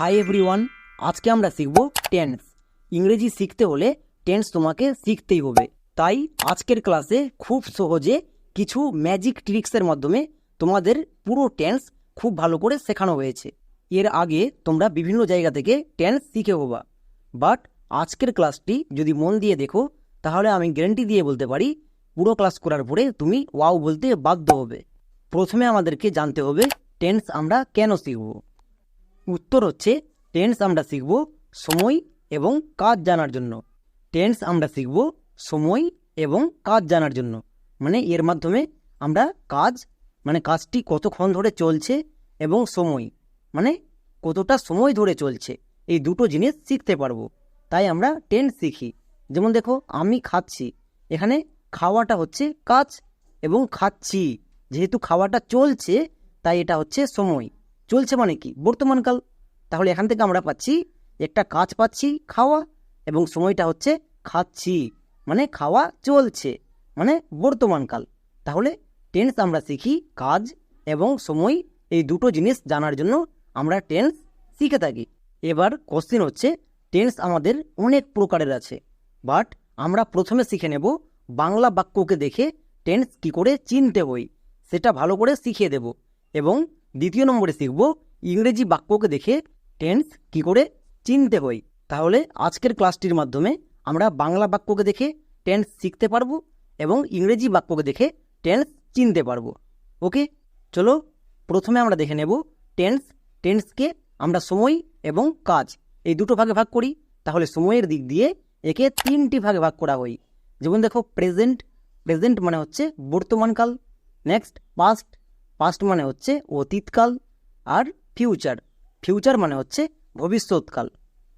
Hi everyone আজকে আমরা শিখব টেন্স ইংরেজি শিখতে হলে টেন্স তোমাকে শিখতেই হবে। তাই আজকের ক্লাসে খুব সহজে কিছু ম্যাজিক ট্রিক্সের মাধ্যমে তোমাদের পুরো টেন্স খুব ভালো করে শেখানো হয়েছে। এর আগে তোমরা বিভিন্ন জায়গা থেকে টেন্স শিখে হবা। বাট আজকের ক্লাসটি যদি মন দিয়ে দেখো, তাহলে আমি গ্যারেন্টি দিয়ে বলতে পারি, পুরো ক্লাস করার পরে তুমি ওয়াও বলতে বাধ্য হবে। প্রথমে আমাদেরকে জানতে হবে টেন্স আমরা কেন শিখব। উত্তর হচ্ছে টেন্স আমরা শিখব সময় এবং কাজ জানার জন্য। টেন্স আমরা শিখব সময় এবং কাজ জানার জন্য। মানে এর মাধ্যমে আমরা কাজ মানে কাজটি কতক্ষণ ধরে চলছে এবং সময় মানে কতটা সময় ধরে চলছে, এই দুটো জিনিস শিখতে পারব। তাই আমরা টেন্স শিখি। যেমন দেখো, আমি খাচ্ছি। এখানে খাওয়াটা হচ্ছে কাজ এবং খাচ্ছি। যেহেতু খাওয়াটা চলছে, তাই এটা হচ্ছে সময়। চলছে মানে কি? বর্তমানকাল। তাহলে এখান থেকে আমরা পাচ্ছি, একটা কাজ পাচ্ছি, খাওয়া, এবং সময়টা হচ্ছে খাচ্ছি। মানে খাওয়া চলছে মানে বর্তমানকাল। তাহলে টেন্স আমরা শিখি, কাজ এবং সময়, এই দুটো জিনিস জানার জন্য আমরা টেন্স শিখে থাকি। এবার কোশ্চেন হচ্ছে টেন্স আমাদের অনেক প্রকারের আছে বাট আমরা প্রথমে শিখে নেব বাংলা বাক্যকে দেখে টেন্স কি করে চিনতে হই, সেটা ভালো করে শিখিয়ে দেব, এবং দ্বিতীয় নম্বরে শিখব ইংরেজি বাক্যকে দেখে টেন্স কি করে চিনতে হই তাহলে আজকের ক্লাসটির মাধ্যমে আমরা বাংলা বাক্যকে দেখে টেন্স শিখতে পারব এবং ইংরেজি বাক্যকে দেখে টেন্স চিনতে পারব। ওকে চলো প্রথমে আমরা দেখে নেব টেন্স টেন্সকে আমরা সময় এবং কাজ এই দুটো ভাগে ভাগ করি। তাহলে সময়ের দিক দিয়ে একে তিনটি ভাগে ভাগ করা হয়। যেমন দেখো প্রেজেন্ট প্রেজেন্ট মানে হচ্ছে বর্তমানকাল নেক্সট পাস্ট পাস্ট মানে হচ্ছে অতীতকাল আর ফিউচার ফিউচার মানে হচ্ছে ভবিষ্যৎকাল।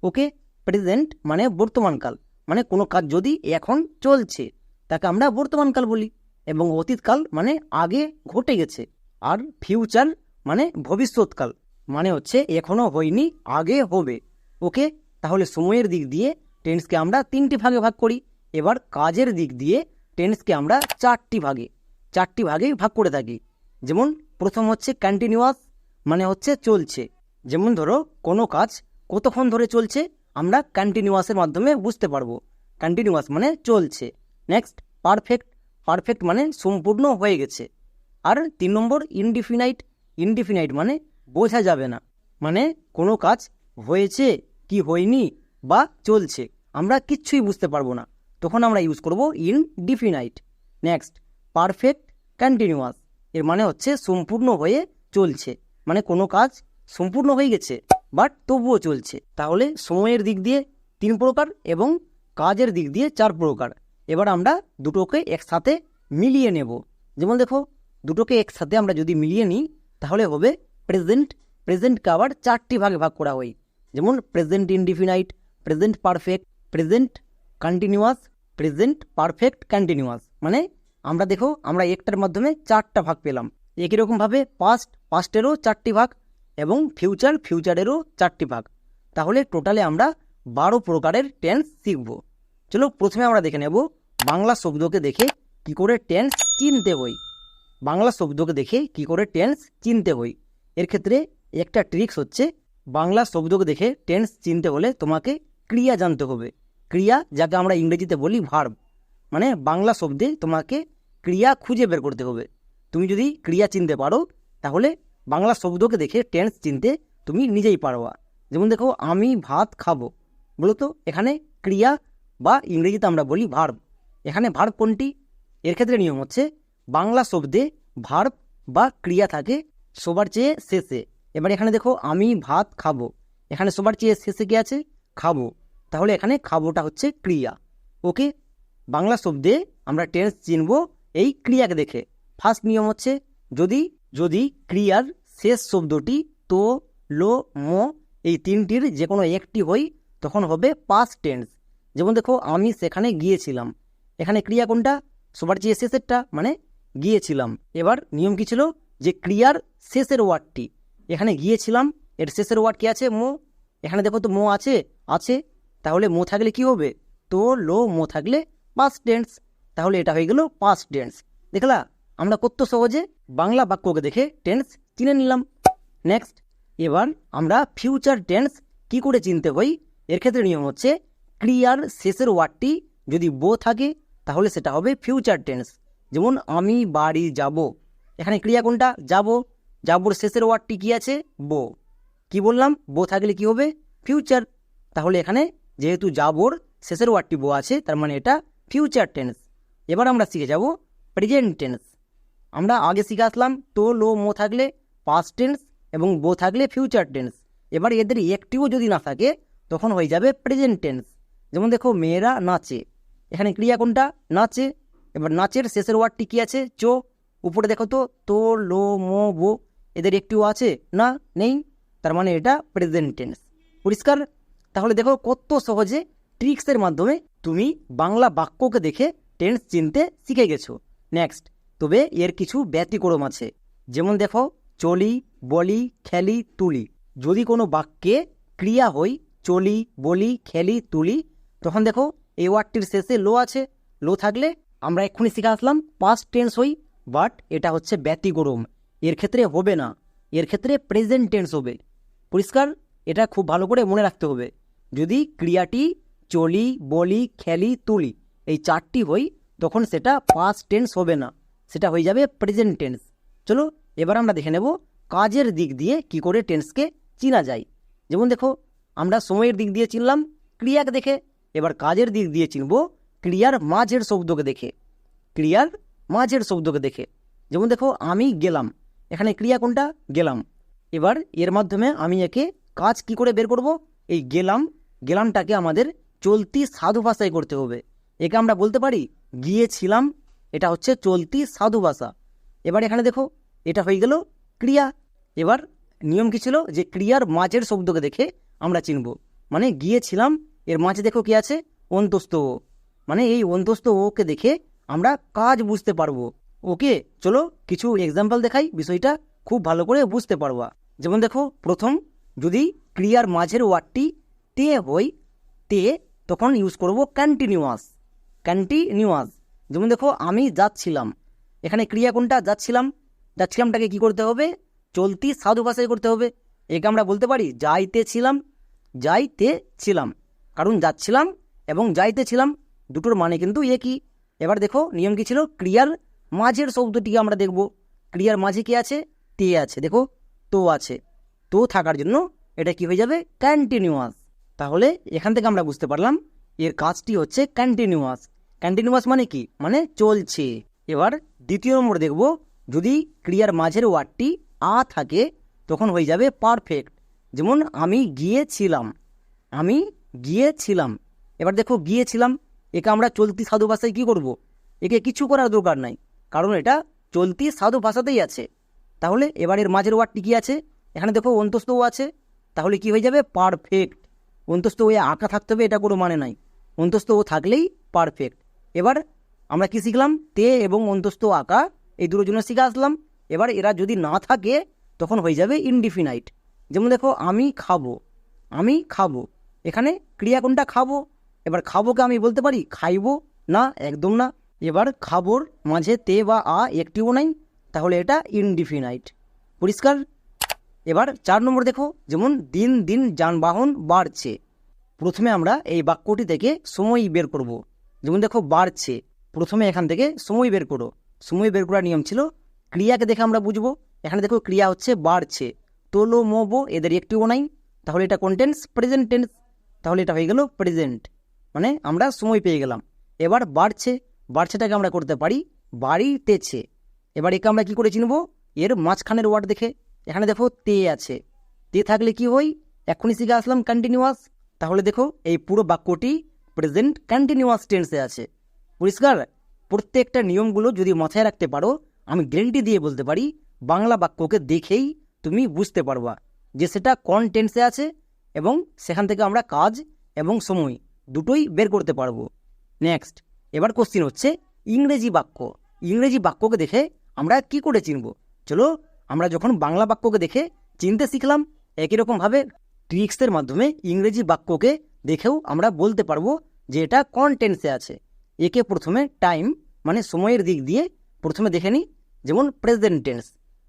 ওকে প্রেজেন্ট মানে বর্তমানকাল। মানে কোনো কাজ যদি এখন চলছে, তাকে আমরা বর্তমানকাল বলি। এবং অতীতকাল মানে আগে ঘটে গেছে। আর ফিউচার মানে ভবিষ্যৎকাল। মানে হচ্ছে এখনও হয়নি, আগে হবে। ওকে তাহলে সময়ের দিক দিয়ে টেন্সকে আমরা তিনটি ভাগে ভাগ করি। এবার কাজের দিক দিয়ে টেন্সকে আমরা চারটি ভাগে। চারটি ভাগে ভাগ করে থাকি। যেমন প্রথম হচ্ছে কন্টিনিউয়াস মানে হচ্ছে চলছে। যেমন ধরো, কোনো কাজ কতক্ষণ ধরে চলছে, আমরা কন্টিনিউয়াসের মাধ্যমে বুঝতে পারব। কন্টিনিউয়াস মানে চলছে। নেক্সট পারফেক্ট পারফেক্ট মানে সম্পূর্ণ হয়ে গেছে। আর তিন নম্বর ইনডিফিনাইট ইনডিফিনাইট মানে বোঝা যাবে না। মানে কোনো কাজ হয়েছে কি হয়নি বা চলছে, আমরা কিচ্ছুই বুঝতে পারব না। তখন আমরা ইউজ করব ইনডিফিনাইট নেক্সট পারফেক্ট কন্টিনিউয়াস এর মানে হচ্ছে সম্পূর্ণ হয়ে চলছে। মানে কোনো কাজ সম্পূর্ণ হয়ে গেছে বাট তবুও চলছে। তাহলে সময়ের দিক দিয়ে তিন প্রকার এবং কাজের দিক দিয়ে চার প্রকার। এবার আমরা দুটোকে একসাথে মিলিয়ে নেব। যেমন দেখো, দুটোকে একসাথে আমরা যদি মিলিয়ে নিই, তাহলে হবে প্রেজেন্ট প্রেজেন্টকে আবার চারটি ভাগে ভাগ করা হয়। যেমন present indefinite present perfect present continuous present perfect continuous মানে আমরা দেখো, আমরা একটার মাধ্যমে চারটা ভাগ পেলাম। একই রকমভাবে পাস্ট পাস্টেরও চারটি ভাগ এবং ফিউচার ফিউচারেরও চারটি ভাগ। তাহলে টোটালে আমরা বারো প্রকারের টেন্স শিখব। চলো প্রথমে আমরা দেখে নেব বাংলা শব্দকে দেখে কি করে টেন্স চিনতে হই বাংলা শব্দকে দেখে কি করে টেন্স চিনতে হই এর ক্ষেত্রে একটা ট্রিক্স হচ্ছে, বাংলা শব্দকে দেখে টেন্স চিনতে হলে তোমাকে ক্রিয়া জানতে হবে। ক্রিয়া, যাকে আমরা ইংরেজিতে বলি ভার্ব মানে বাংলা শব্দে তোমাকে ক্রিয়া খুঁজে বের করতে হবে। তুমি যদি ক্রিয়া চিনতে পারো, তাহলে বাংলা শব্দকে দেখে টেন্স চিনতে তুমি নিজেই পারবা। যেমন দেখো, আমি ভাত খাব। বলো তো, এখানে ক্রিয়া বা ইংরেজিতে আমরা বলি ভার্ব এখানে ভার্ব কোনটি? এর ক্ষেত্রে নিয়ম হচ্ছে, বাংলা শব্দে ভার্ব বা ক্রিয়া থাকে সবার চেয়ে শেষে। এবার এখানে দেখো, আমি ভাত খাব। এখানে সবার চেয়ে শেষে কি আছে? খাব। তাহলে এখানে খাবোটা হচ্ছে ক্রিয়া। ওকে? বাংলা শব্দে আমরা টেন্স চিনব এই ক্রিয়াকে দেখে। ফার্স্ট নিয়ম হচ্ছে যদি যদি ক্রিয়ার শেষ শব্দটি তো, লো, মো এই তিনটির যে কোনো একটি হই, তখন হবে পাস্ট টেন্স যেমন দেখো, আমি সেখানে গিয়েছিলাম। এখানে ক্রিয়া কোনটা? সবার চেয়ে শেষেরটা মানে গিয়েছিলাম। এবার নিয়ম কি ছিল? যে ক্রিয়ার শেষের ওয়ার্ডটি। এখানে গিয়েছিলাম, এর শেষের ওয়ার্ড কি আছে? মো। এখানে দেখো তো মো আছে আছে। তাহলে মো থাকলে কি হবে? তো, লো, মো থাকলে পাস্ট টেন্স তাহলে এটা হয়ে গেল পাস্ট টেন্স দেখলা, আমরা কত সহজে বাংলা বাক্যকে দেখে টেন্স চিনে নিলাম। নেক্সট এবার আমরা ফিউচার টেন্স কি করে চিনতে হই এর ক্ষেত্রে নিয়ম হচ্ছে ক্রিয়ার শেষের ওয়ার্ডটি যদি বো থাকে, তাহলে সেটা হবে ফিউচার টেন্স যেমন, আমি বাড়ি যাব। এখানে ক্রিয়া কোনটা? যাব। যাবর শেষের ওয়ার্ডটি কি আছে? বো কি বললাম? বো থাকলে কি হবে? ফিউচার তাহলে এখানে যেহেতু যাবর শেষের ওয়ার্ডটি বো আছে, তার মানে এটা ফিউচার টেন্স এবার আমরা শিখে যাব প্রেজেন্ট টেন্স আমরা আগে শিখে আসলাম তো, লো, মো থাকলে পাস্ট টেন্স এবং বো থাকলে ফিউচার টেন্স এবার এদের একটিও যদি না থাকে, তখন হয়ে যাবে প্রেজেন্ট টেন্স যেমন দেখো, মেয়েরা নাচে। এখানে ক্রিয়া কোনটা? নাচে। এবার নাচের শেষের ওয়ার্ডটি কি আছে? চো। উপরে দেখো তো তো, লো, মো, বো। এদের একটিও আছে? না? নেই? তার মানে এটা প্রেজেন্ট টেন্স পরিষ্কার? তাহলে দেখো কত সহজে ট্রিক্সের মাধ্যমে তুমি বাংলা বাক্যকে দেখে টেন্স চিনতে শিখে গেছো। নেক্সট তবে এর কিছু ব্যতিক্রম আছে। যেমন দেখো, চলি, বলি, খেলি, তুলি। যদি কোনো বাক্যে ক্রিয়া হই চলি, বলি, খেলি, তুলি, তখন দেখো, এই ওয়ার্ডটির শেষে লো আছে। লো থাকলে আমরা এক্ষুনি শিখে আসলাম পাস্ট টেন্স হই বাট এটা হচ্ছে ব্যতিক্রম। এর ক্ষেত্রে হবে না। এর ক্ষেত্রে প্রেজেন্ট টেন্স হবে। পরিষ্কার? এটা খুব ভালো করে মনে রাখতে হবে। যদি ক্রিয়াটি চলি, বলি, খেলি, তুলি। এই চারটি হই তখন সেটা পাস্ট টেন্স হবে না। সেটা হয়ে যাবে প্রেজেন্ট টেন্স চলো, এবার আমরা দেখে নেব কাজের দিক দিয়ে কি করে টেন্সকে চিনা যায়। যেমন দেখো, আমরা সময়ের দিক দিয়ে চিনলাম, ক্রিয়াকে দেখে। এবার কাজের দিক দিয়ে চিনব ক্রিয়ার মাঝের শব্দকে দেখে। ক্রিয়ার মাঝের শব্দকে দেখে। যেমন দেখো, আমি গেলাম। এখানে ক্রিয়া কোনটা? গেলাম। এবার এর মাধ্যমে আমি একে কাজ কি করে বের করব? এই গেলাম, গেলামটাকে আমাদের চলতি সাধু ভাষায় করতে হবে। একে আমরা বলতে পারি, গিয়েছিলাম, এটা হচ্ছে চলতি সাধু ভাষা। এবার এখানে দেখো, এটা হয়ে গেল ক্রিয়া। এবার নিয়ম কি ছিল? যে ক্রিয়ার মাঝের শব্দকে দেখে আমরা চিনব। মানে গিয়েছিলাম, এর মাঝে দেখো কি আছে? অন্তস্থ ও। মানে এই অন্তস্থ ওকে দেখে আমরা কাজ বুঝতে পারব। ওকে, চলো কিছু এক্সাম্পল দেখাই, বিষয়টা খুব ভালো করে বুঝতে পারবা। যেমন দেখো, প্রথম, যদি ক্রিয়ার মাঝের ওয়ার্ডটি তে হই তে তখন ইউজ করব কন্টিনিউয়াস কন্টিনিউয়াস যেমন দেখো, আমি যাচ্ছিলাম। এখানে ক্রিয়া কোনটা? যাচ্ছিলাম। যাচ্ছিলামটাকে কি করতে হবে? চলতি সাধু ভাষায় করতে হবে। একে আমরা বলতে পারি যাইতেছিলাম যাইতেছিলাম। কারণ যাচ্ছিলাম এবং যাইতেছিলাম, দুটোর মানে কিন্তু একই। এবার দেখো, নিয়ম কি ছিল? ক্রিয়ার মাঝের শব্দটিকে আমরা দেখব। ক্রিয়ার মাঝে কি আছে? তে আছে। দেখো, তো আছে। তো থাকার জন্য এটা কি হয়ে যাবে? কন্টিনিউয়াস তাহলে এখান থেকে আমরা বুঝতে পারলাম এর কাজটি হচ্ছে কন্টিনিউয়াস কন্টিনিউয়াস মানে কি? মানে চলছে। এবার দ্বিতীয় নম্বর দেখব। যদি ক্রিয়ার মাঝের ওয়ার্ডটি আ থাকে, তখন হয়ে যাবে পারফেক্ট যেমন আমি গিয়েছিলাম। আমি গিয়েছিলাম। এবার দেখো গিয়েছিলাম। একে আমরা চলতি সাধু ভাষায় কী করব? একে কিছু করার দরকার নাই, কারণ এটা চলতি সাধু ভাষাতেই আছে। তাহলে এবার এর মাঝের ওয়ার্ডটি কী আছে? এখানে দেখো অন্তস্থ ও আছে। তাহলে কি হয়ে যাবে? পারফেক্ট অন্তস্থ ওয়ে আঁকা থাকতে হবে, এটা কোনো মানে নাই অন্তস্থ ও থাকলেই পারফেক্ট এবার আমরা কি শিখলাম? তে এবং অন্তস্থ আঁকা, এই দুটো জন্য শিখে আসলাম। এবার এরা যদি না থাকে, তখন হয়ে যাবে ইনডিফিনাইট যেমন দেখো, আমি খাব আমি খাব। এখানে ক্রিয়া কোনটা খাব? এবার খাবোকে আমি বলতে পারি, খাইবো? না, একদম না। এবার খাবোর মাঝে তে বা আ একটিও নাই, তাহলে এটা ইনডিফিনাইট পরিষ্কার? এবার চার নম্বর দেখো, যেমন দিন দিন যানবাহন বাড়ছে। প্রথমে আমরা এই বাক্যটি থেকে সময় বের করব। যেমন দেখো, বাড়ছে। প্রথমে এখান থেকে সময় বের করো। সময় বের করার নিয়ম ছিল, ক্রিয়াকে দেখে আমরা বুঝব। এখানে দেখো, ক্রিয়া হচ্ছে বাড়ছে। তোলো, মোবো, এদের একটিও নাই। তাহলে এটা কন্টেন্স প্রেজেন্ট টেন্স তাহলে এটা হয়ে গেল প্রেজেন্ট মানে আমরা সময় পেয়ে গেলাম। এবার বাড়ছে। বাড়ছেটাকে আমরা করতে পারি, বাড়িতেছে। এবার একে আমরা কি করে চিনবো? এর মাঝখানের ওয়ার্ড দেখে। এখানে দেখো তে আছে। তে থাকলে কি হই এখনই শিখে আসলাম কন্টিনিউয়াস তাহলে দেখো এই পুরো বাক্যটি প্রেজেন্ট কন্টিনিউয়াস টেন্সে আছে। পরিষ্কার? প্রত্যেকটা নিয়মগুলো যদি মাথায় রাখতে পারো, আমি গ্যারেন্টি দিয়ে বলতে পারি, বাংলা বাক্যকে দেখেই তুমি বুঝতে পারবা যে সেটা কোন টেন্সে আছে এবং সেখান থেকে আমরা কাজ এবং সময় দুটোই বের করতে পারব। নেক্সট এবার কোশ্চিন হচ্ছে ইংরেজি বাক্য। ইংরেজি বাক্যকে দেখে আমরা কি করে চিনব? চলো আমরা যখন বাংলা বাক্যকে দেখে চিনতে শিখলাম, একই রকমভাবে ট্রিক্সের মাধ্যমে ইংরেজি বাক্যকে দেখেও আমরা বলতে পারব যে এটা কোন টেন্সে আছে। একে প্রথমে টাইম মানে সময়ের দিক দিয়ে প্রথমে দেখে নিই, যেমন প্রেজেন্ট টেন্স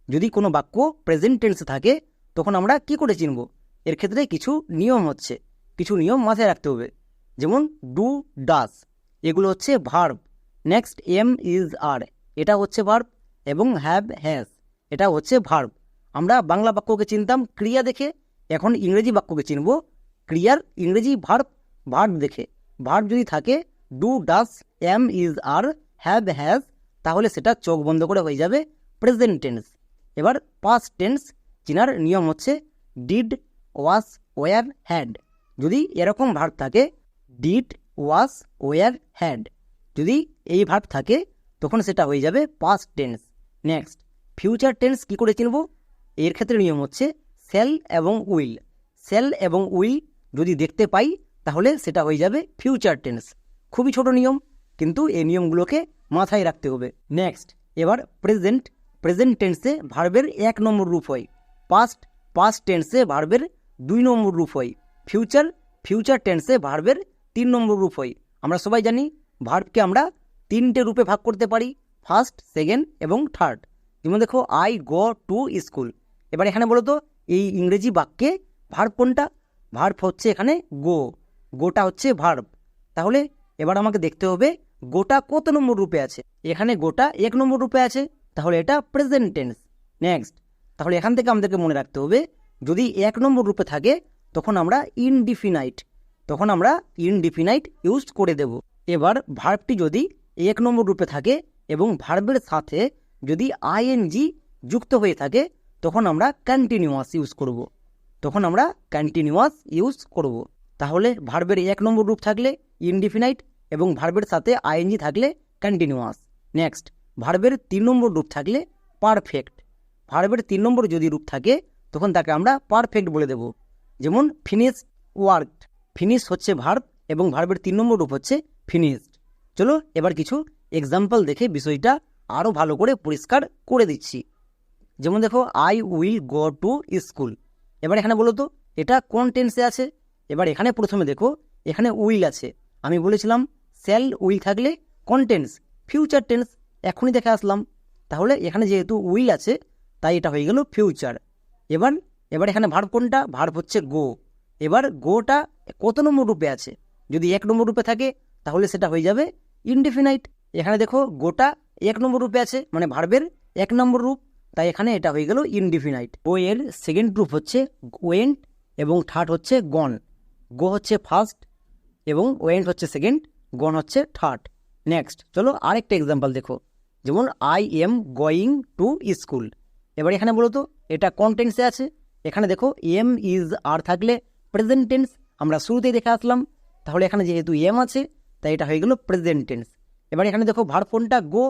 যদি কোনো বাক্য প্রেজেন্ট টেন্সে থাকে, তখন আমরা কি করে চিনব? এর ক্ষেত্রে কিছু নিয়ম হচ্ছে। কিছু নিয়ম মাথায় রাখতে হবে। যেমন ডু ডাস এগুলো হচ্ছে verb next am is are এটা হচ্ছে ভার্ব এবং হ্যাভ হ্যাজ এটা হচ্ছে ভার্ব আমরা বাংলা বাক্যকে চিনতাম, ক্রিয়া দেখে, এখন ইংরেজি বাক্যকে চিনব। ক্রিয়ার ইংরেজি ভার্ব ভার্ব দেখে। ভার্ব যদি থাকে do does am is are have has তাহলে সেটা চোখ বন্ধ করে হয়ে যাবে প্রেজেন্ট টেন্স এবার পাস্ট টেন্স চেনার নিয়ম হচ্ছে ডিড ওয়াস ওয়ার হ্যাড যদি এরকম ভার্ব থাকে ডিড ওয়াস ওয়ার হ্যাড যদি এই ভার্ব থাকে, তখন সেটা হয়ে যাবে past tense next future tense কী করে চিনব? এর ক্ষেত্রে নিয়ম হচ্ছে সেল এবং উইল। সেল এবং উইল যদি দেখতে পাই, তাহলে সেটা হয়ে যাবে ফিউচার টেন্স। খুবই ছোট নিয়ম, কিন্তু এই নিয়মগুলোকে মাথায় রাখতে হবে। নেক্সট, এবার প্রেজেন্ট। প্রেজেন্ট টেন্সে ভার্বের এক নম্বর রূপ হয়। পাস্ট পাস্ট টেন্সে ভার্বের দুই নম্বর রূপ হয়। ফিউচার ফিউচার টেন্সে ভার্বের তিন নম্বর রূপ হয়। আমরা সবাই জানি, ভার্বকে আমরা তিনটে রূপে ভাগ করতে পারি, ফার্স্ট, সেকেন্ড এবং থার্ড। যেমন দেখো আই গো টু স্কুল এবার এখানে বলো তো, এই ইংরেজি বাক্যে ভার্ব কোনটা? ভার্ব হচ্ছে এখানে গো গোটা হচ্ছে ভার্ব তাহলে এবার আমাকে দেখতে হবে গোটা কত নম্বর রূপে আছে? এখানে গোটা এক নম্বর রূপে আছে, তাহলে এটা প্রেজেন্ট টেন্স নেক্সট তাহলে এখান থেকে আমাদেরকে মনে রাখতে হবে, যদি এক নম্বর রূপে থাকে, তখন আমরা ইনডিফিনাইট তখন আমরা ইনডিফিনাইট ইউজ করে দেব। এবার ভার্বটি যদি এক নম্বর রূপে থাকে এবং ভার্বের সাথে যদি আইএনজি যুক্ত হয়ে থাকে, তখন আমরা কন্টিনিউয়াস ইউজ করব। তখন আমরা কন্টিনিউয়াস ইউজ করব। তাহলে ভার্বের এক নম্বর রূপ থাকলে ইনডিফিনাইট এবং ভার্বের সাথে আইএনজি থাকলে কন্টিনিউয়াস নেক্সট ভার্বের তিন নম্বর রূপ থাকলে পারফেক্ট ভার্বের তিন নম্বর যদি রূপ থাকে, তখন তাকে আমরা পারফেক্ট বলে দেব। যেমন ফিনিশ ওয়ার্ক ফিনিশ হচ্ছে ভার্ব এবং ভার্বের তিন নম্বর রূপ হচ্ছে ফিনিশড চলো এবার কিছু এক্সাম্পল দেখে বিষয়টা আরও ভালো করে পরিষ্কার করে দিচ্ছি। যেমন দেখো I will go to school এবার এখানে বলো তো, এটা কোন টেন্সে আছে? এবার এখানে প্রথমে দেখো, এখানে উইল আছে। আমি বলেছিলাম সেল উইল থাকলে কোন টেন্স ফিউচার টেন্স এখনই দেখে আসলাম। তাহলে এখানে যেহেতু উইল আছে, তাই এটা হয়ে গেল ফিউচার এবার এবার এখানে ভার্ব কোনটা? ভার্ব হচ্ছে গো এবার গোটা কত নম্বর রূপে আছে? যদি এক নম্বর রূপে থাকে, তাহলে সেটা হয়ে যাবে ইনডিফিনাইট এখানে দেখো গোটা এক নম্বর রূপে আছে মানে ভার্বের এক নম্বর রূপ। তাই এখানে এটা হয়ে গেল ইনডিফিনাইট ও এর সেকেন্ড রূপ হচ্ছে ওয়েন্ট এবং থার্ড হচ্ছে গন গো হচ্ছে ফার্স্ট এবং ওয়েন্ট হচ্ছে সেকেন্ড গন হচ্ছে থার্ড নেক্সট চলো আরেকটা এক্সাম্পল দেখো। যেমন I am going to school এবার এখানে বলো তো, এটা কোন টেন্সে আছে? এখানে দেখো এম ইজ আর থাকলে প্রেজেন্ট টেন্স আমরা শুরুতেই দেখে আসলাম। তাহলে এখানে যেহেতু এম আছে, তাই এটা হয়ে গেল প্রেজেন্ট টেন্স এবার এখানে দেখো ভার্ব কোনটা? গো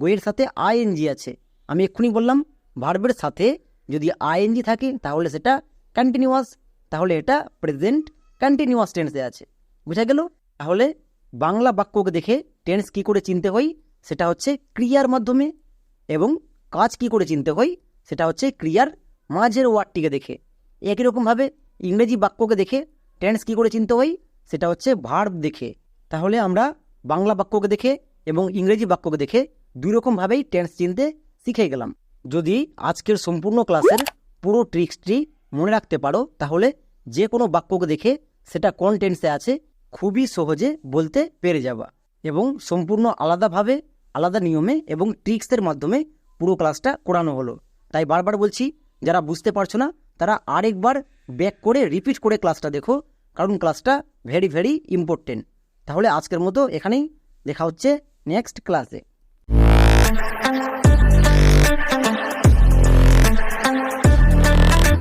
গোয়ের সাথে আইএনজি আছে। আমি এক্ষুনি বললাম, ভার্বের সাথে যদি আইএনজি থাকে, তাহলে সেটা কন্টিনিউয়াস তাহলে এটা প্রেজেন্ট কন্টিনিউয়াস টেন্সে আছে। বুঝা গেল? তাহলে বাংলা বাক্যকে দেখে টেন্স কি করে চিনতে হয়, সেটা হচ্ছে ক্রিয়ার মাধ্যমে, এবং কাজ কি করে চিনতে হয়, সেটা হচ্ছে ক্রিয়ার মাঝের ওয়ার্ডটিকে দেখে। একই রকমভাবে ইংরেজি বাক্যকে দেখে টেন্স কি করে চিনতে হয়, সেটা হচ্ছে ভার্ব দেখে। তাহলে আমরা বাংলা বাক্যকে দেখে এবং ইংরেজি বাক্যকে দেখে দুই রকমভাবেই টেন্স চিনতে শিখে গেলাম। যদি আজকের সম্পূর্ণ ক্লাসের পুরো ট্রিক্সটি মনে রাখতে পারো, তাহলে যে কোনো বাক্যকে দেখে সেটা কোন টেন্সে আছে খুবই সহজে বলতে পেরে যাবা এবং সম্পূর্ণ আলাদাভাবে, আলাদা নিয়মে এবং ট্রিক্সের মাধ্যমে পুরো ক্লাসটা করানো হলো। তাই বারবার বলছি, যারা বুঝতে পারছ না, তারা আরেকবার ব্যাক করে রিপিট করে ক্লাসটা দেখো, কারণ ক্লাসটা ভেরি ভেরি ইম্পর্টেন্ট তাহলে আজকের মতো এখানেই। দেখা হচ্ছে নেক্সট ক্লাসে Thank you.